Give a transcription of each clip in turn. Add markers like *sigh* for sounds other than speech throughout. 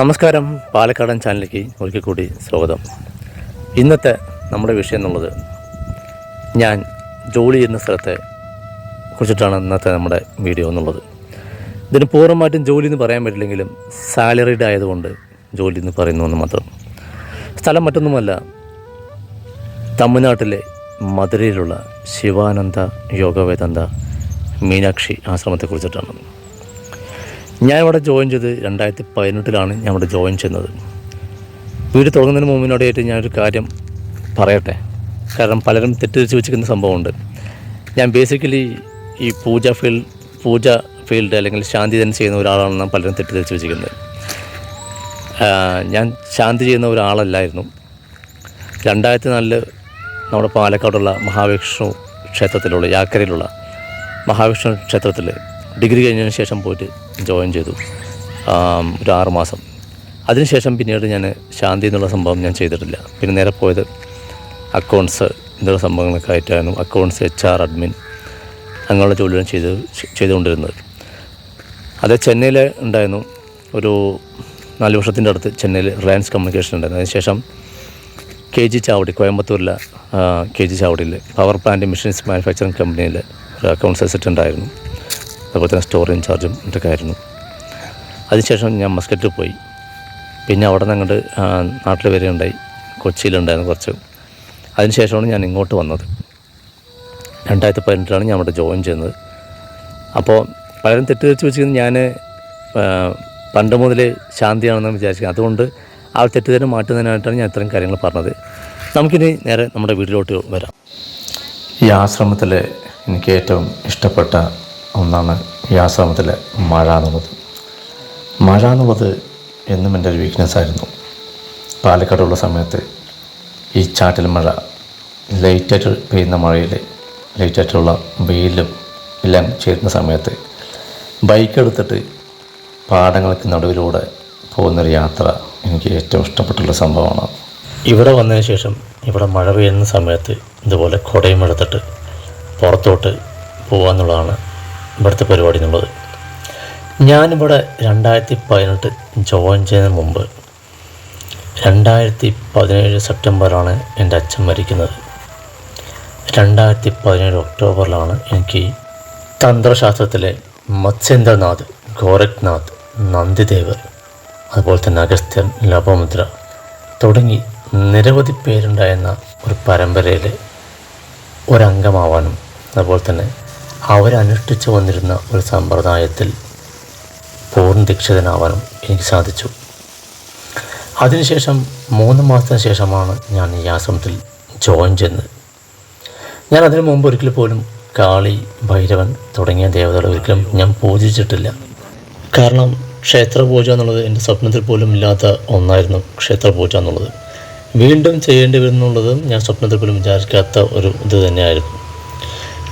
നമസ്കാരം. പാലക്കാടൻ ചാനലിലേക്ക് ഒരിക്കൽ കൂടി സ്വാഗതം. ഇന്നത്തെ നമ്മുടെ വിഷയം എന്നുള്ളത് ഞാൻ ജോലി ചെയ്യുന്ന സ്ഥലത്തെ കുറിച്ചിട്ടാണ് ഇന്നത്തെ നമ്മുടെ വീഡിയോ എന്നുള്ളത്. ഇതിന് പൂർണമായിട്ടും ജോലി എന്ന് പറയാൻ പറ്റില്ലെങ്കിലും സാലറിഡ് ആയതുകൊണ്ട് ജോലി എന്ന് പറയുന്നു എന്ന് മാത്രം. സ്ഥലം മറ്റൊന്നുമല്ല തമിഴ്നാട്ടിലെ മധുരയിലുള്ള ശിവാനന്ദ യോഗവേദന്ത മീനാക്ഷി ആശ്രമത്തെ ആശ്രമത്തെക്കുറിച്ചിട്ടാണ് ഞാൻ ഇവിടെ ജോയിൻ ചെയ്ത് രണ്ടായിരത്തി പതിനെട്ടിലാണ് ഞാൻ ഇവിടെ ജോയിൻ ചെയ്യുന്നത്. വീട് തുടങ്ങുന്നതിന് മുമ്പിനോടെയായിട്ട് ഞാനൊരു കാര്യം പറയട്ടെ? കാരണം പലരും തെറ്റിദ്ധരിച്ച് വെച്ചിരിക്കുന്ന സംഭവമുണ്ട്. ഞാൻ ബേസിക്കലി ഈ പൂജ ഫീൽഡ് പൂജ ഫീൽഡ് അല്ലെങ്കിൽ ശാന്തി തന്നെ ചെയ്യുന്ന ഒരാളാണെന്ന് പലരും തെറ്റിദ്ധരിച്ച് വെച്ചിരിക്കുന്നത്. ഞാൻ ശാന്തി ചെയ്യുന്ന ഒരാളല്ലായിരുന്നു. രണ്ടായിരത്തി നാലിൽ നമ്മുടെ പാലക്കാടുള്ള മഹാവിഷ്ണു ക്ഷേത്രത്തിലുള്ള യാക്കരയിലുള്ള മഹാവിഷ്ണു ക്ഷേത്രത്തിൽ ഡിഗ്രി കഴിഞ്ഞതിന് ശേഷം പോയിട്ട് ജോയിൻ ചെയ്തു. ഒരു ആറ് മാസം. അതിനുശേഷം പിന്നീട് ഞാൻ ശാന്തി എന്നുള്ള സംഭവം ഞാൻ ചെയ്തിട്ടില്ല. പിന്നെ നേരെ പോയത് അക്കൗണ്ട്സ് എന്നുള്ള സംഭവങ്ങളൊക്കെ ആയിട്ടായിരുന്നു. അക്കൗണ്ട്സ് എച്ച് ആർ അഡ്മിൻ അങ്ങനെയുള്ള ജോലിയാണ് ചെയ്ത് ചെയ്തുകൊണ്ടിരുന്നത്. അത് ചെന്നൈയിൽ ഉണ്ടായിരുന്നു. ഒരു നാല് വർഷത്തിന്റെ അടുത്ത് ചെന്നൈയിൽ റിലയൻസ് കമ്മ്യൂണിക്കേഷൻ ഉണ്ടായിരുന്നു. അതിനുശേഷം കെ ജി ചാവടി കോയമ്പത്തൂരിലെ കെ ജി ചാവടിയിൽ പവർ പ്ലാന്റ് മെഷീൻസ് മാനുഫാക്ചറിങ് കമ്പനിയിൽ ഒരു അക്കൗണ്ട്സ് അസിസ്റ്റന്റ് ആയിരുന്നു. അതുപോലെ തന്നെ സ്റ്റോർ ഇൻചാർജും ഇതൊക്കെ ആയിരുന്നു. അതിനുശേഷം ഞാൻ മസ്കറ്റിൽ പോയി. പിന്നെ അവിടെ നിന്ന് അങ്ങോട്ട് നാട്ടിൽ വരെയുണ്ടായി കൊച്ചിയിലുണ്ടായിരുന്നു കുറച്ച്. അതിനുശേഷമാണ് ഞാൻ ഇങ്ങോട്ട് വന്നത്. രണ്ടായിരത്തി പതിനെട്ടിലാണ് ഞാൻ അവിടെ ജോയിൻ ചെയ്യുന്നത്. അപ്പോൾ പലരും തെറ്റിദ്ധരിച്ച് വെച്ചിരിക്കുന്നത് ഞാൻ പണ്ട് മുതലേ ശാന്തിയാണെന്ന് വിചാരിക്കുന്നത് അതുകൊണ്ട് ആ ഒരു തെറ്റിദ്ധാരണ മാറ്റുന്നതിനായിട്ടാണ് ഞാൻ ഇത്രയും കാര്യങ്ങൾ പറഞ്ഞത്. നമുക്കിനി നേരെ നമ്മുടെ വീട്ടിലോട്ട് വരാം. ഈ ആശ്രമത്തിൽ എനിക്ക് ഏറ്റവും ഇഷ്ടപ്പെട്ട ഒന്നാണ് ഈ ആശ്രമത്തിലെ മഴ എന്നുള്ളത് മഴ എന്നുള്ളത് എന്നും എന്റെ ഒരു വീക്ക്നെസ് ആയിരുന്നു. പാലക്കാടുള്ള സമയത്ത് ഈ ചാട്ടിൽ മഴ ലൈറ്റായിട്ട് പെയ്യുന്ന മഴയിൽ ലൈറ്റായിട്ടുള്ള വെയിലും എല്ലാം ചേരുന്ന സമയത്ത് ബൈക്ക് എടുത്തിട്ട് പാടങ്ങൾക്ക് നടുവിലൂടെ പോകുന്നൊരു യാത്ര എനിക്ക് ഏറ്റവും ഇഷ്ടപ്പെട്ടുള്ള സംഭവമാണ്. ഇവിടെ വന്നതിന് ശേഷം ഇവിടെ മഴ പെയ്യുന്ന സമയത്ത് ഇതുപോലെ കുടയും എടുത്തിട്ട് പുറത്തോട്ട് പോകാമെന്നുള്ളതാണ് ഇവിടുത്തെ പരിപാടി എന്നുള്ളത് ഞാനിവിടെ രണ്ടായിരത്തി പതിനെട്ട് ജോയിൻ ചെയ്യുന്നതിന് മുമ്പ് രണ്ടായിരത്തി പതിനേഴ് സെപ്റ്റംബറിലാണ് എന്റെ അച്ഛൻ മരിക്കുന്നത്. രണ്ടായിരത്തി പതിനേഴ് ഒക്ടോബറിലാണ് എനിക്ക് തന്ത്രശാസ്ത്രത്തിലെ മത്സ്യേന്ദ്രനാഥ് ഗോരഖ്നാഥ് നന്ദിദേവർ അതുപോലെ തന്നെ അഗസ്ത്യൻ ലഭമുദ്ര തുടങ്ങി നിരവധി പേരുണ്ടായിരുന്ന ഒരു പരമ്പരയിലെ ഒരംഗമാവാനും അതുപോലെ തന്നെ അവരനുഷ്ഠിച്ചു വന്നിരുന്ന ഒരു സമ്പ്രദായത്തിൽ പൂർണ ദീക്ഷിതനാവാനും എനിക്ക് സാധിച്ചു. അതിനുശേഷം മൂന്ന് മാസത്തിന് ശേഷമാണ് ഞാൻ ഈ ആശ്രമത്തിൽ ജോയിൻ ചെയ്യുന്നത് ഞാൻ അതിനു മുമ്പ് ഒരിക്കൽ പോലും കാളി ഭൈരവൻ തുടങ്ങിയ ദേവതകളെ ഒരിക്കലും ഞാൻ പൂജിച്ചിട്ടില്ല. കാരണം ക്ഷേത്ര പൂജ എന്നുള്ളത് എന്റെ സ്വപ്നത്തിൽ പോലും ഇല്ലാത്ത ഒന്നായിരുന്നു ക്ഷേത്ര പൂജ എന്നുള്ളത്. വീണ്ടും ചെയ്യേണ്ടി വരുന്നുള്ളതും ഞാൻ സ്വപ്നത്തിൽ പോലും വിചാരിക്കാത്ത ഒരു ഇത് തന്നെയായിരുന്നു.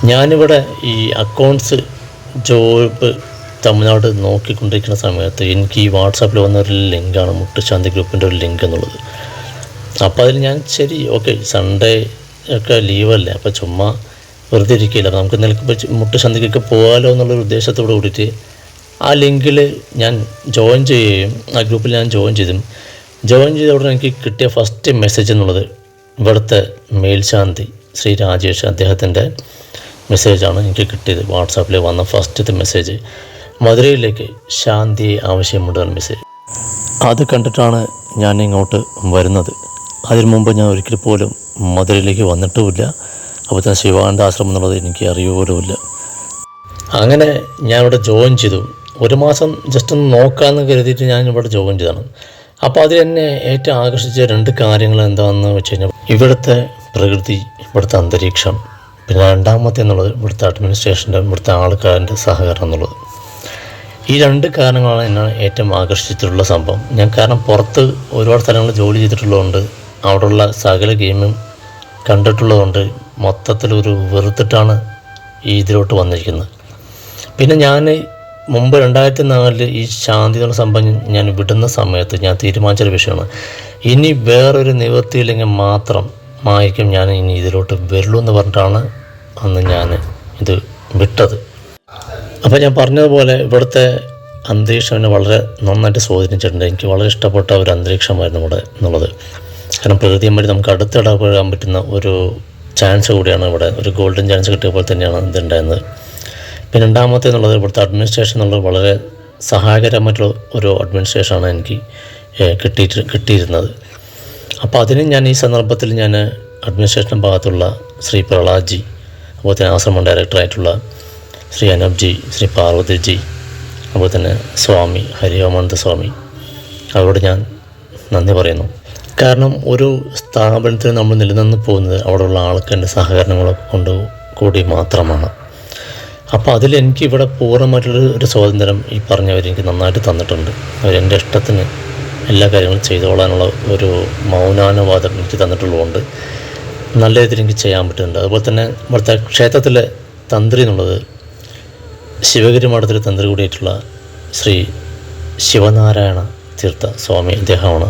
ഞാനിവിടെ ഈ അക്കൗണ്ട്സ് ജോബ് തമിഴ്നാട് നോക്കിക്കൊണ്ടിരിക്കുന്ന സമയത്ത് എനിക്ക് ഈ വാട്സാപ്പിൽ വന്ന ഒരു ലിങ്കാണ് മുട്ടുശാന്തി ഗ്രൂപ്പിന്റെ ഒരു ലിങ്ക് എന്നുള്ളത്. അപ്പോൾ അതിൽ ഞാൻ ശരി ഓക്കെ സൺഡേ ഒക്കെ ലീവല്ലേ അപ്പോൾ ചുമ്മാ വെറുതെ ഇരിക്കില്ല നമുക്ക് നിലയ്ക്ക് മുട്ടുശാന്തിക്കൊക്കെ പോകാമല്ലോ എന്നുള്ളൊരു ഉദ്ദേശത്തോട് കൂടിയിട്ട് ആ ലിങ്കിൽ ഞാൻ ജോയിൻ ചെയ്യുകയും ആ ഗ്രൂപ്പിൽ ഞാൻ ജോയിൻ ചെയ്തും. ജോയിൻ ചെയ്ത ഉടനെ എനിക്ക് കിട്ടിയ ഫസ്റ്റ് മെസ്സേജ് എന്നുള്ളത് ഇവിടുത്തെ മേൽശാന്തി ശ്രീ രാജേഷ് അദ്ദേഹത്തിന്റെ മെസ്സേജാണ് എനിക്ക് കിട്ടിയത്. വാട്സാപ്പിൽ വന്ന ഫസ്റ്റത്തെ മെസ്സേജ് മധുരയിലേക്ക് ശാന്തി ആവശ്യമുണ്ടെന്ന മെസ്സേജ് അത് കണ്ടിട്ടാണ് ഞാൻ ഇങ്ങോട്ട് വരുന്നത്. അതിനു മുമ്പ് ഞാൻ ഒരിക്കൽ പോലും മധുരയിലേക്ക് വന്നിട്ടുമില്ല. അപ്പോൾ തന്നെ ശിവാനന്ദ ആശ്രമം എന്നുള്ളത് എനിക്ക് അറിയുപോലുമില്ല. അങ്ങനെ ഞാൻ ഇവിടെ ജോയിൻ ചെയ്തു. ഒരു മാസം ജസ്റ്റ് ഒന്ന് നോക്കാമെന്ന് കരുതിയിട്ട് ഞാൻ ഇവിടെ ജോയിൻ ചെയ്തതാണ്. അപ്പോൾ അതിൽ എന്നെ ഏറ്റവും ആകർഷിച്ച രണ്ട് കാര്യങ്ങൾ എന്താണെന്ന് വെച്ച് കഴിഞ്ഞാൽ ഇവിടുത്തെ പ്രകൃതി ഇവിടുത്തെ അന്തരീക്ഷം. പിന്നെ രണ്ടാമത്തെ എന്നുള്ളത് ഇവിടുത്തെ അഡ്മിനിസ്ട്രേഷന്റെ ഇവിടുത്തെ ആൾക്കാരുടെ സഹകരണം എന്നുള്ളത്. ഈ രണ്ട് കാരണങ്ങളാണ് എന്നെ ഏറ്റവും ആകർഷിച്ചിട്ടുള്ള സംഭവം. ഞാൻ കാരണം പുറത്ത് ഒരുപാട് സ്ഥലങ്ങളിൽ ജോലി ചെയ്തിട്ടുള്ളതുകൊണ്ട് അവിടെയുള്ള സകല ഗെയിമും കണ്ടിട്ടുള്ളതുകൊണ്ട് മൊത്തത്തിലൊരു വെറുത്തിട്ടാണ് ഈ ഇതിലോട്ട് വന്നിരിക്കുന്നത്. പിന്നെ ഞാൻ മുമ്പ് രണ്ടായിരത്തി നാലിൽ ഈ ശാന്തി എന്നുള്ള സംഭവം ഞാൻ വിടുന്ന സമയത്ത് ഞാൻ തീരുമാനിച്ചൊരു വിഷയമാണ്. ഇനി വേറൊരു നിവൃത്തിയില്ലെങ്കിൽ മാത്രം മായിക്കും ഞാൻ ഇനി ഇതിലോട്ട് വരുള്ളൂ എന്ന് പറഞ്ഞിട്ടാണ് അന്ന് ഞാൻ ഇത് വിട്ടത്. അപ്പോൾ ഞാൻ പറഞ്ഞതുപോലെ ഇവിടുത്തെ അന്തരീക്ഷം എന്നെ വളരെ നന്നായിട്ട് സ്വാധീനിച്ചിട്ടുണ്ട്. എനിക്ക് വളരെ ഇഷ്ടപ്പെട്ട ഒരു അന്തരീക്ഷമായിരുന്നു ഇവിടെ എന്നുള്ളത്. കാരണം പ്രകൃതിയുമായി നമുക്ക് അടുത്തിടപഴകാൻ പറ്റുന്ന ഒരു ചാൻസ് കൂടിയാണ് ഇവിടെ. ഒരു ഗോൾഡൻ ചാൻസ് കിട്ടിയ പോലെ തന്നെയാണ് ഇതുണ്ടായിരുന്നത്. പിന്നെ രണ്ടാമത്തെ എന്നുള്ളത് ഇവിടുത്തെ അഡ്മിനിസ്ട്രേഷൻ എന്നുള്ളത് വളരെ സഹായകരമായിട്ടുള്ള ഒരു അഡ്മിനിസ്ട്രേഷനാണ് എനിക്ക് കിട്ടിയിട്ട് കിട്ടിയിരുന്നത്. അപ്പോൾ അതിന് ഞാൻ ഈ സന്ദർഭത്തിൽ ഞാൻ അഡ്മിനിസ്ട്രേഷൻ ഭാഗത്തുള്ള ശ്രീ പ്രഹ്ലാദ്ജി അതുപോലെ തന്നെ ആശ്രമം ഡയറക്ടറായിട്ടുള്ള ശ്രീ അനബ്ജി ശ്രീ പാർവതിജി അതുപോലെ തന്നെ സ്വാമി ഹരിയോമാനന്ദ സ്വാമി അവരോട് ഞാൻ നന്ദി പറയുന്നു. കാരണം ഒരു സ്ഥാപനത്തിൽ നമ്മൾ നിലനിന്ന് പോകുന്നത് അവിടെയുള്ള ആൾക്കാരുടെ സഹകരണങ്ങളൊക്കെ കൊണ്ട് കൂടി മാത്രമാണ്. അപ്പോൾ അതിൽ എനിക്ക് ഇവിടെ പൂർണമായിട്ടുള്ള ഒരു സ്വാതന്ത്ര്യം ഈ പറഞ്ഞവർ എനിക്ക് നന്നായിട്ട് തന്നിട്ടുണ്ട്. അവരെന്റെ ഇഷ്ടത്തിന് എല്ലാ കാര്യങ്ങളും ചെയ്തോളാനുള്ള ഒരു മൗനാനുവാദം എനിക്ക് തന്നിട്ടുള്ളതുകൊണ്ട് നല്ല രീതിയിൽ എനിക്ക് ചെയ്യാൻ പറ്റുന്നുണ്ട്. അതുപോലെ തന്നെ ഇവിടുത്തെ ക്ഷേത്രത്തിലെ തന്ത്രി എന്നുള്ളത് ശിവഗിരി മഠത്തിലെ തന്ത്രി കൂടിയായിട്ടുള്ള ശ്രീ ശിവനാരായണ തീർത്ഥ സ്വാമി അദ്ദേഹമാണ്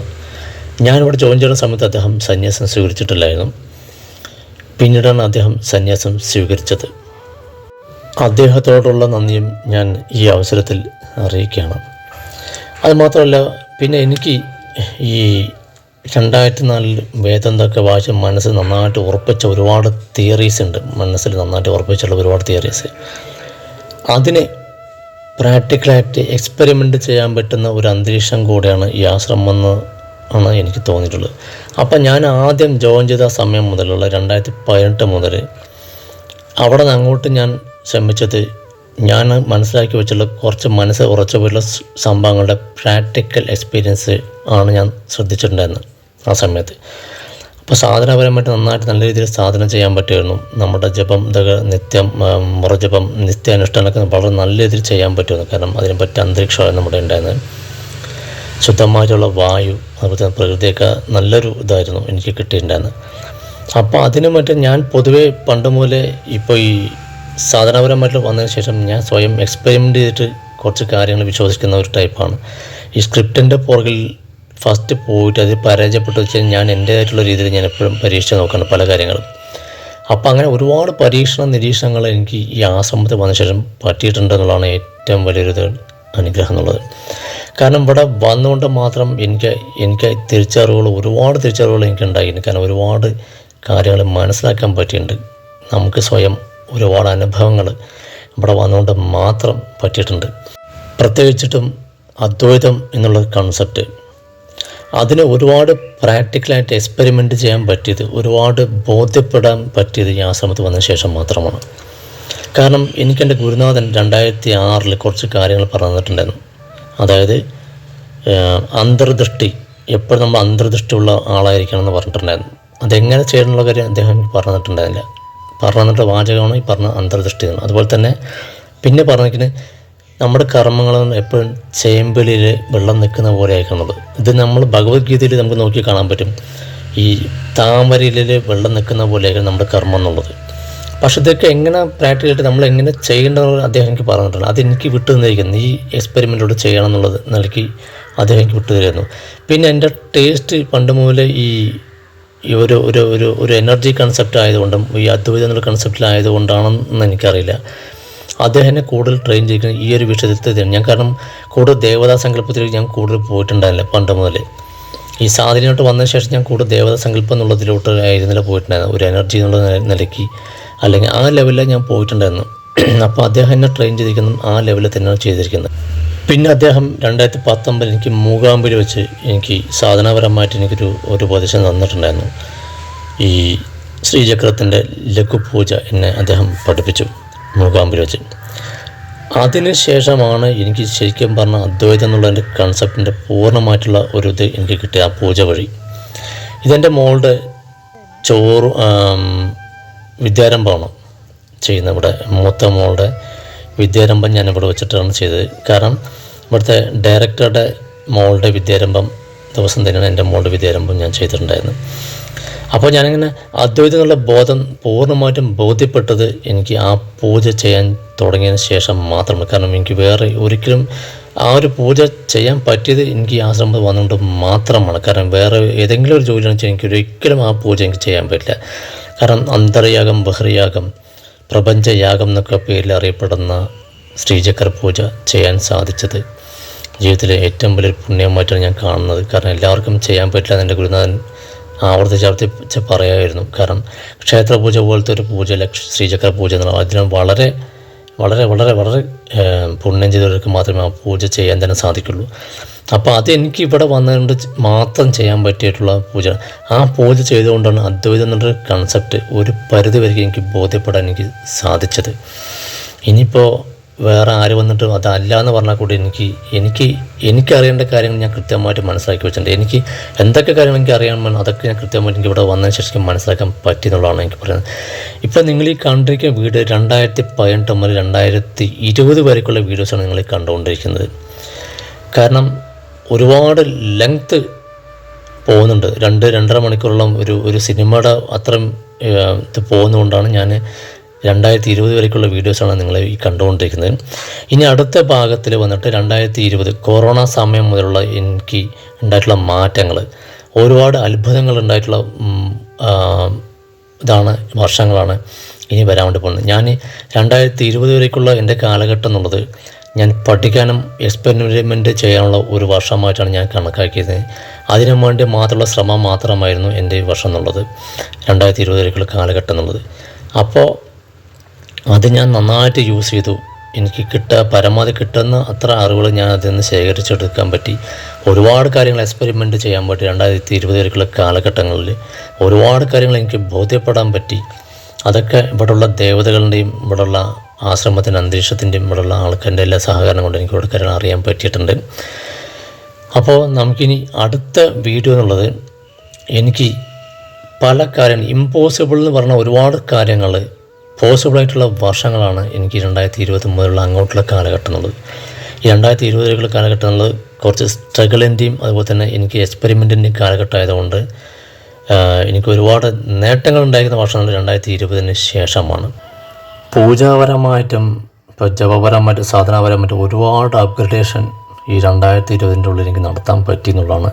ഞാനിവിടെ ജോയിൻ ചെയ്യുന്ന സമയത്ത് അദ്ദേഹം സന്യാസം സ്വീകരിച്ചിട്ടില്ലായിരുന്നു. പിന്നീടാണ് അദ്ദേഹം സന്യാസം സ്വീകരിച്ചത്. അദ്ദേഹത്തോടുള്ള നന്ദിയും ഞാൻ ഈ അവസരത്തിൽ അറിയിക്കുകയാണ്. അതുമാത്രമല്ല പിന്നെ എനിക്ക് ഈ രണ്ടായിരത്തി നാലിൽ വേദന്തൊക്കെ വായിച്ച് മനസ്സിൽ നന്നായിട്ട് ഉറപ്പിച്ച ഒരുപാട് തിയറീസ് ഉണ്ട്. മനസ്സിൽ നന്നായിട്ട് ഉറപ്പിച്ചുള്ള ഒരുപാട് തിയറീസ് അതിനെ പ്രാക്ടിക്കലായിട്ട് എക്സ്പെരിമെന്റ് ചെയ്യാൻ പറ്റുന്ന ഒരു അന്തരീക്ഷം കൂടെയാണ് ഈ ആശ്രമം എന്ന് ആണ് എനിക്ക് തോന്നിയിട്ടുള്ളത്. അപ്പം ഞാൻ ആദ്യം ജോയിൻ ചെയ്ത സമയം മുതലുള്ള രണ്ടായിരത്തി പതിനെട്ട് മുതൽ അവിടെ നിന്ന് അങ്ങോട്ട് ഞാൻ ശ്രമിച്ചത് ഞാൻ മനസ്സിലാക്കി വെച്ചുള്ള കുറച്ച് മനസ്സ് ഉറച്ചു പോലുള്ള സംഭവങ്ങളുടെ പ്രാക്ടിക്കൽ എക്സ്പീരിയൻസ് ആണ് ഞാൻ ശ്രദ്ധിച്ചിട്ടുണ്ടായിരുന്നത് ആ സമയത്ത്. അപ്പോൾ സാധനപരമായിട്ട് നന്നായിട്ട് നല്ല രീതിയിൽ സാധനം ചെയ്യാൻ പറ്റുമായിരുന്നു. നമ്മുടെ ജപം ഇതൊക്കെ നിത്യം മുറജപം നിത്യാനുഷ്ഠാനമൊക്കെ വളരെ നല്ല രീതിയിൽ ചെയ്യാൻ പറ്റുമായിരുന്നു. കാരണം അതിനെ പറ്റിയ അന്തരീക്ഷമാണ് നമ്മുടെ ഉണ്ടായിരുന്നത് ശുദ്ധമായിട്ടുള്ള വായു അതുപോലെ തന്നെ പ്രകൃതിയൊക്കെ നല്ലൊരു ഇതായിരുന്നു എനിക്ക് കിട്ടിയിട്ടുണ്ടായിരുന്നത് അപ്പോൾ അതിന് മറ്റേ ഞാൻ പൊതുവേ പണ്ട് മുതലേ ഇപ്പോൾ ഈ സാധനപരമായിട്ട് വന്നതിന് ശേഷം ഞാൻ സ്വയം എക്സ്പെരിമെന്റ് ചെയ്തിട്ട് കുറച്ച് കാര്യങ്ങൾ വിശ്വസിക്കുന്ന ഒരു ടൈപ്പാണ് ഈ സ്ക്രിപ്റ്റിന്റെ പുറകിൽ ഫസ്റ്റ് പോയിട്ട് അത് പരാജയപ്പെട്ടു വെച്ചാൽ ഞാൻ എന്റേതായിട്ടുള്ള രീതിയിൽ ഞാൻ എപ്പോഴും പരീക്ഷിച്ച് നോക്കണം പല കാര്യങ്ങളും. അപ്പോൾ അങ്ങനെ ഒരുപാട് പരീക്ഷണ നിരീക്ഷണങ്ങൾ എനിക്ക് ഈ ആശ്രമത്തിൽ വന്ന ശേഷം പറ്റിയിട്ടുണ്ടെന്നുള്ളതാണ് ഏറ്റവും വലിയൊരു അനുഗ്രഹം എന്നുള്ളത്. കാരണം ഇവിടെ വന്നുകൊണ്ട് മാത്രം എനിക്ക് എനിക്ക് തിരിച്ചറിവുകൾ ഒരുപാട് തിരിച്ചറിവുകൾ എനിക്ക് ഉണ്ടായിട്ടുണ്ട് കാരണം ഒരുപാട് കാര്യങ്ങൾ മനസ്സിലാക്കാൻ പറ്റിയിട്ടുണ്ട്. നമുക്ക് സ്വയം ഒരുപാട് അനുഭവങ്ങൾ ഇവിടെ വന്നുകൊണ്ട് മാത്രം പറ്റിയിട്ടുണ്ട്. പ്രത്യേകിച്ചിട്ടും അദ്വൈതം എന്നുള്ള കൺസെപ്റ്റ് അതിന് ഒരുപാട് പ്രാക്ടിക്കലായിട്ട് എക്സ്പെരിമെന്റ് ചെയ്യാൻ പറ്റിയത് ഒരുപാട് ബോധ്യപ്പെടാൻ പറ്റിയത് ഈ ആശ്രമത്തിൽ വന്ന ശേഷം മാത്രമാണ്. കാരണം എനിക്കെന്റെ ഗുരുനാഥൻ രണ്ടായിരത്തി ആറിൽ കുറച്ച് കാര്യങ്ങൾ പറഞ്ഞു തന്നിട്ടുണ്ടായിരുന്നു അതായത് അന്തർദൃഷ്ടി എപ്പോഴും നമ്മൾ അന്തർദൃഷ്ടിയുള്ള ആളായിരിക്കണം എന്ന് പറഞ്ഞിട്ടുണ്ടായിരുന്നു. അതെങ്ങനെ ചെയ്യണമെന്നുള്ള കാര്യം അദ്ദേഹം എനിക്ക് പറഞ്ഞു തന്നിട്ടുണ്ടായിരുന്നില്ല പറഞ്ഞു വാചകമാണ് ഈ പറഞ്ഞ അന്തർദൃഷ്ടി എന്ന്. അതുപോലെ തന്നെ പിന്നെ പറഞ്ഞിരിക്കുന്നത് നമ്മുടെ കർമ്മങ്ങൾ എപ്പോഴും ചേമ്പലിൽ വെള്ളം നിൽക്കുന്ന പോലെ ആയിരിക്കുന്നത് ഇത് നമ്മൾ ഭഗവത്ഗീതയിൽ നമുക്ക് നോക്കി കാണാൻ പറ്റും. ഈ താമരയിൽ വെള്ളം നിൽക്കുന്ന പോലെയായിരിക്കും നമ്മുടെ കർമ്മം എന്നുള്ളത്. പക്ഷെ ഇതൊക്കെ എങ്ങനെ പ്രാക്ടിക്കലായിട്ട് നമ്മൾ എങ്ങനെ ചെയ്യേണ്ടതെന്ന് അദ്ദേഹം എനിക്ക് പറഞ്ഞിട്ടുണ്ട്. അതെനിക്ക് വിട്ടു തന്നിരിക്കുന്നു. ഈ എക്സ്പെരിമെന്റോട് ചെയ്യണം എന്നുള്ളത് നൽകി അദ്ദേഹം എനിക്ക് വിട്ടു തരുന്നു പിന്നെ എന്റെ ടേസ്റ്റ് പണ്ട് മുതലേ ഈ ഈ ഒരു ഒരു ഒരു ഒരു എനർജി കൺസെപ്റ്റ് ആയതുകൊണ്ടും ഈ അദ്വൈതം എന്നുള്ള കൺസെപ്റ്റിലായതുകൊണ്ടാണെന്ന് എനിക്കറിയില്ല. അദ്ദേഹം എന്നെ കൂടുതൽ ട്രെയിൻ ചെയ്യിക്കുന്നത് ഈ ഒരു വിഷയത്തിൽ തന്നെയാണ് ഞാൻ കാരണം കൂടുതൽ ദേവതാ സങ്കല്പത്തിലേക്ക് ഞാൻ കൂടുതൽ പോയിട്ടുണ്ടായില്ല പണ്ട് മുതൽ ഈ സാധനയോട്ട് വന്ന ശേഷം ഞാൻ കൂടുതൽ ദേവതാ സങ്കല്പം എന്നുള്ളതിലോട്ട് ആയിരുന്നില്ല പോയിട്ടുണ്ടായിരുന്നു ഒരു എനർജി എന്നുള്ള നില- നിലയ്ക്ക് അല്ലെങ്കിൽ ആ ലെവലിൽ ഞാൻ പോയിട്ടുണ്ടായിരുന്നു *clears throat* അപ്പോൾ അദ്ദേഹം എന്നെ ട്രെയിൻ ചെയ്തിരിക്കുന്നതും ആ ലെവലിൽ തന്നെയാണ് ചെയ്തിരിക്കുന്നത്. പിന്നെ അദ്ദേഹം രണ്ടായിരത്തി പത്തൊമ്പതിൽ എനിക്ക് മൂകാമ്പുരി വെച്ച് എനിക്ക് സാധനാപരമായിട്ട് എനിക്കൊരു ഒരു ഉപദേശം തന്നിട്ടുണ്ടായിരുന്നു. ഈ ശ്രീചക്രത്തിന്റെ ലഘുപൂജ എന്നെ അദ്ദേഹം പഠിപ്പിച്ചു മൂകാമ്പുരി വെച്ച്. അതിന് ശേഷമാണ് എനിക്ക് ശരിക്കും പറഞ്ഞ അദ്വൈതം എന്നുള്ളതിന്റെ കൺസെപ്റ്റിന്റെ പൂർണമായിട്ടുള്ള ഒരു ഇത് എനിക്ക് കിട്ടിയ ആ പൂജ വഴി. ഇതെന്റെ മോളുടെ ചോറ് വിദ്യാരംഭമാണ് ചെയ്യുന്നത് ഇവിടെ. മൂത്ത മോളുടെ വിദ്യാരംഭം ഞാൻ ഇവിടെ വെച്ചിട്ടാണ് ചെയ്തത്. കാരണം ഇവിടുത്തെ ഡയറക്ടറുടെ മോളുടെ വിദ്യാരംഭം ദിവസം തന്നെയാണ് എന്റെ മോളുടെ വിദ്യാരംഭം ഞാൻ ചെയ്തിട്ടുണ്ടായിരുന്നത്. അപ്പോൾ ഞാനിങ്ങനെ അദ്വൈതം എന്നുള്ള ബോധം പൂർണമായിട്ടും ബോധ്യപ്പെട്ടത് എനിക്ക് ആ പൂജ ചെയ്യാൻ തുടങ്ങിയതിന് ശേഷം മാത്രമാണ്. കാരണം എനിക്ക് വേറെ ഒരിക്കലും ആ ഒരു പൂജ ചെയ്യാൻ പറ്റിയത് എനിക്ക് ആ ശ്രമം വന്നുകൊണ്ട് മാത്രമാണ്. കാരണം വേറെ ഏതെങ്കിലും ഒരു ജോലിയാണെന്ന് വെച്ചാൽ എനിക്ക് ഒരിക്കലും ആ പൂജ എനിക്ക് ചെയ്യാൻ പറ്റില്ല. കാരണം അന്തർയാഗം ബഹിർയാഗം പ്രപഞ്ചയാഗം എന്നൊക്കെ പേരിൽ അറിയപ്പെടുന്ന ശ്രീചക്ര പൂജ ചെയ്യാൻ സാധിച്ചത്. ജീവിതത്തിലെ ഏറ്റവും വലിയൊരു പുണ്യമായിട്ടാണ് ഞാൻ കാണുന്നത്. കാരണം എല്ലാവർക്കും ചെയ്യാൻ പറ്റില്ല എന്ന് ഗുരുനാഥൻ ആവർത്തിച്ച് ആവർത്തിച്ച് പറയായിരുന്നു. കാരണം ക്ഷേത്ര പൂജ പോലത്തെ ഒരു പൂജ ശ്രീചക്ര പൂജ എന്നുള്ള അതിന് വളരെ വളരെ വളരെ വളരെ പുണ്യം ചെയ്തവർക്ക് മാത്രമേ ആ പൂജ ചെയ്യാൻ തന്നെ സാധിക്കുള്ളൂ. അപ്പോൾ അതെനിക്ക് ഇവിടെ വന്നതുകൊണ്ട് മാത്രം ചെയ്യാൻ പറ്റിയിട്ടുള്ള പൂജ. ആ പൂജ ചെയ്തുകൊണ്ടാണ് അദ്വൈതം എന്നുള്ളൊരു കൺസെപ്റ്റ് ഒരു പരിധി വരെ എനിക്ക് ബോധ്യപ്പെടാൻ എനിക്ക് സാധിച്ചത്. ഇനിയിപ്പോൾ വേറെ ആര് വന്നിട്ടും അതല്ല എന്ന് പറഞ്ഞാൽ കൂടി എനിക്ക് എനിക്ക് എനിക്കറിയേണ്ട കാര്യങ്ങൾ ഞാൻ കൃത്യമായിട്ട് മനസ്സിലാക്കി വെച്ചിട്ടുണ്ട്. എനിക്ക് എന്തൊക്കെ കാര്യങ്ങൾ എനിക്ക് അറിയാൻ അതൊക്കെ ഞാൻ കൃത്യമായിട്ട് എനിക്ക് ഇവിടെ വന്നതിന് ശേഷം മനസ്സിലാക്കാൻ പറ്റി എന്നുള്ളതാണ് എനിക്ക് പറയുന്നത്. ഇപ്പോൾ നിങ്ങൾ ഈ കണ്ടിരിക്കുന്ന വീട് രണ്ടായിരത്തി പതിനെട്ട് മുതൽ രണ്ടായിരത്തി ഇരുപത് വരെയുള്ള വീഡിയോസാണ് നിങ്ങൾ കണ്ടുകൊണ്ടിരിക്കുന്നത്. കാരണം ഒരുപാട് ലെങ്ത്ത് പോകുന്നുണ്ട്. രണ്ട് രണ്ടര മണിക്കൂറോളം ഒരു ഒരു സിനിമയുടെ അത്രയും ഇത് പോകുന്നതുകൊണ്ടാണ് ഞാൻ രണ്ടായിരത്തി ഇരുപത് വരേക്കുള്ള വീഡിയോസാണ് നിങ്ങൾ ഈ കണ്ടുകൊണ്ടിരിക്കുന്നത്. ഇനി അടുത്ത ഭാഗത്തിൽ വന്നിട്ട് രണ്ടായിരത്തി ഇരുപത് കൊറോണ സമയം മുതലുള്ള എനിക്ക് ഉണ്ടായിട്ടുള്ള മാറ്റങ്ങൾ ഒരുപാട് അത്ഭുതങ്ങൾ ഉണ്ടായിട്ടുള്ള ഇതാണ് വർഷങ്ങളാണ് ഇനി വരാൻ വേണ്ടി പോകുന്നത്. ഞാൻ രണ്ടായിരത്തി ഇരുപത് വരേക്കുള്ള എന്റെ കാലഘട്ടം എന്നുള്ളത് ഞാൻ പഠിക്കാനും എക്സ്പെരിമെന്റ് ചെയ്യാനുള്ള ഒരു വർഷമായിട്ടാണ് ഞാൻ കണക്കാക്കിയത്. അതിനു വേണ്ടി മാത്രമുള്ള ശ്രമം മാത്രമായിരുന്നു എന്റെ ഈ വർഷം എന്നുള്ളത്. രണ്ടായിരത്തി ഇരുപത് വരേക്കുള്ള കാലഘട്ടം എന്നുള്ളത്. അപ്പോൾ അത് ഞാൻ നന്നായിട്ട് യൂസ് ചെയ്തു. എനിക്ക് കിട്ടുക പരമാവധി കിട്ടുന്ന അത്ര അറിവുകൾ ഞാൻ അതിൽ നിന്ന് ശേഖരിച്ചെടുക്കാൻ പറ്റി. ഒരുപാട് കാര്യങ്ങൾ എക്സ്പെരിമെന്റ് ചെയ്യാൻ പറ്റി. രണ്ടായിരത്തി ഇരുപത് വരെയുള്ള കാലഘട്ടങ്ങളിൽ ഒരുപാട് കാര്യങ്ങൾ എനിക്ക് ബോധ്യപ്പെടാൻ പറ്റി. അതൊക്കെ ഇവിടെയുള്ള ദേവതകളുടെയും ഇവിടെയുള്ള ആശ്രമത്തിന്റെ അന്തരീക്ഷത്തിന്റെയും ഇവിടെയുള്ള ആൾക്കാരുടെ എല്ലാ സഹകരണം കൊണ്ട് എനിക്ക് ഇവിടെ കാര്യങ്ങൾ അറിയാൻ പറ്റിയിട്ടുണ്ട്. അപ്പോൾ നമുക്കിനി അടുത്ത വീഡിയോ എന്നുള്ളത് എനിക്ക് പല കാര്യങ്ങൾ ഇമ്പോസിബിൾ എന്ന് പറഞ്ഞ ഒരുപാട് കാര്യങ്ങൾ പോസിബിളായിട്ടുള്ള വർഷങ്ങളാണ് എനിക്ക് രണ്ടായിരത്തി ഇരുപത്തി മുതലുള്ള അങ്ങോട്ടുള്ള കാലഘട്ടം എന്നുള്ളത് ഈ രണ്ടായിരത്തി ഇരുപതിലേക്കുള്ള കാലഘട്ടം എന്നുള്ളത് കുറച്ച് സ്ട്രഗിളിന്റെയും അതുപോലെ തന്നെ എനിക്ക് എക്സ്പെരിമെന്റിന്റെയും കാലഘട്ടം ആയതുകൊണ്ട് എനിക്ക് ഒരുപാട് നേട്ടങ്ങൾ ഉണ്ടായിരുന്ന വർഷങ്ങൾ രണ്ടായിരത്തി ഇരുപതിന് ശേഷമാണ്. പൂജാപരമായിട്ടും ഇപ്പോൾ ജപപരമായിട്ടും സാധനാപരമായിട്ടും ഒരുപാട് അപ്ഗ്രഡേഷൻ ഈ രണ്ടായിരത്തി ഇരുപതിന്റെ ഉള്ളിൽ എനിക്ക് നടത്താൻ പറ്റി എന്നുള്ളതാണ്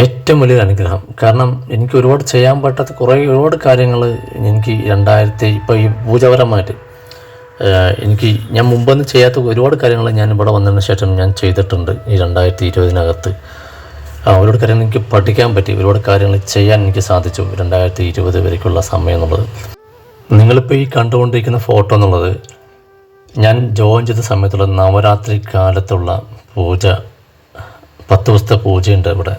ഏറ്റവും വലിയൊരു അനുഗ്രഹം. കാരണം എനിക്ക് ഒരുപാട് ചെയ്യാൻ പറ്റാത്ത കുറേ ഒരുപാട് കാര്യങ്ങൾ എനിക്ക് രണ്ടായിരത്തി ഇപ്പോൾ ഈ പൂജപരമായിട്ട് എനിക്ക് ഞാൻ മുമ്പൊന്നും ചെയ്യാത്ത ഒരുപാട് കാര്യങ്ങൾ ഞാൻ ഇവിടെ വന്നതിന് ശേഷം ഞാൻ ചെയ്തിട്ടുണ്ട് ഈ രണ്ടായിരത്തി ഇരുപതിനകത്ത്. ഒരുപാട് കാര്യങ്ങൾ എനിക്ക് പഠിക്കാൻ പറ്റി ഒരുപാട് കാര്യങ്ങൾ ചെയ്യാൻ എനിക്ക് സാധിച്ചു രണ്ടായിരത്തി ഇരുപത് വരേക്കുള്ള സമയം എന്നുള്ളത്. നിങ്ങളിപ്പോൾ ഈ കണ്ടുകൊണ്ടിരിക്കുന്ന ഫോട്ടോ എന്നുള്ളത് ഞാൻ ജോയിൻ ചെയ്ത സമയത്തുള്ള നവരാത്രി കാലത്തുള്ള പൂജ പത്ത് ദിവസത്തെ പൂജയുണ്ട് ഇവിടെ.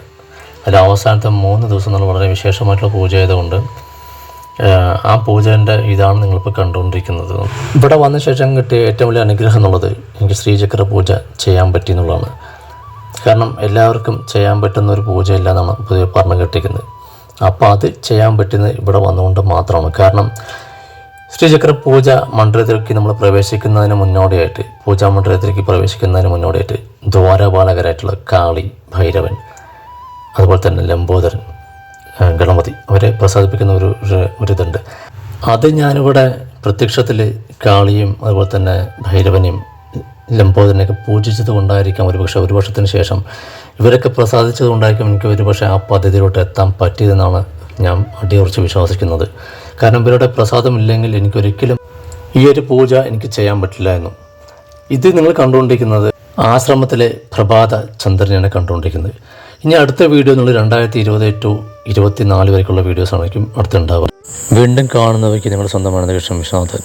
അതിൽ അവസാനത്തെ മൂന്ന് ദിവസം നമ്മൾ വളരെ വിശേഷമായിട്ടുള്ള പൂജ ആയതുകൊണ്ട് ആ പൂജേന്റെ ഇതാണ് നിങ്ങളിപ്പോൾ കണ്ടുകൊണ്ടിരിക്കുന്നത്. ഇവിടെ വന്ന ശേഷം കിട്ടിയ ഏറ്റവും വലിയ അനുഗ്രഹം എന്നുള്ളത് എനിക്ക് ശ്രീചക്ര പൂജ ചെയ്യാൻ പറ്റി എന്നുള്ളതാണ്. കാരണം എല്ലാവർക്കും ചെയ്യാൻ പറ്റുന്ന ഒരു പൂജയില്ല എന്നാണ് പൊതുവെ പറഞ്ഞു കേട്ടിരിക്കുന്നത്. അപ്പോൾ അത് ചെയ്യാൻ പറ്റുന്നത് ഇവിടെ വന്നുകൊണ്ട് മാത്രമാണ്. കാരണം ശ്രീചക്ര പൂജ മണ്ഡലത്തിലേക്ക് നമ്മൾ പ്രവേശിക്കുന്നതിന് മുന്നോടിയായിട്ട് പൂജാ മണ്ഡലത്തിലേക്ക് പ്രവേശിക്കുന്നതിന് മുന്നോടിയായിട്ട് ദ്വാരപാലകരായിട്ടുള്ള കാളി ഭൈരവൻ അതുപോലെ തന്നെ ലംബോദരൻ ഗണപതി അവരെ പ്രസാദിപ്പിക്കുന്ന ഒരു ഒരു- ഒരിതുണ്ട്. അത് ഞാനിവിടെ പ്രത്യക്ഷത്തിൽ കാളിയും അതുപോലെ തന്നെ ഭൈരവനെയും ലംബോദരനെയൊക്കെ പൂജിച്ചത് കൊണ്ടായിരിക്കാം ഒരുപക്ഷെ ഒരു വർഷത്തിന് ശേഷം ഇവരൊക്കെ പ്രസാദിച്ചത് കൊണ്ടായിരിക്കും എനിക്ക് ഒരുപക്ഷെ ആ പദ്ധതിയിലോട്ട് എത്താൻ പറ്റിയതെന്നാണ് ഞാൻ അടിയുറച്ച് വിശ്വസിക്കുന്നത്. കാരണം ഇവരുടെ പ്രസാദമില്ലെങ്കിൽ എനിക്കൊരിക്കലും ഈ ഒരു പൂജ എനിക്ക് ചെയ്യാൻ പറ്റില്ല എന്നും. ഇത് നിങ്ങൾ കണ്ടുകൊണ്ടിരിക്കുന്നത് ആശ്രമത്തിലെ പ്രഭാത ചന്ദ്രനെയാണ് കണ്ടുകൊണ്ടിരിക്കുന്നത്. ഇനി അടുത്ത വീഡിയോ നിങ്ങൾ രണ്ടായിരത്തി ഇരുപത് ടു ഇരുപത്തി നാല് വരെയുള്ള വീഡിയോസ് ആയിരിക്കും അടുത്തുണ്ടാവുക. വീണ്ടും കാണുന്നവയ്ക്ക് നിങ്ങളുടെ സ്വന്തമാണ് കൃഷ്ണൻ വിശ്വനാഥൻ.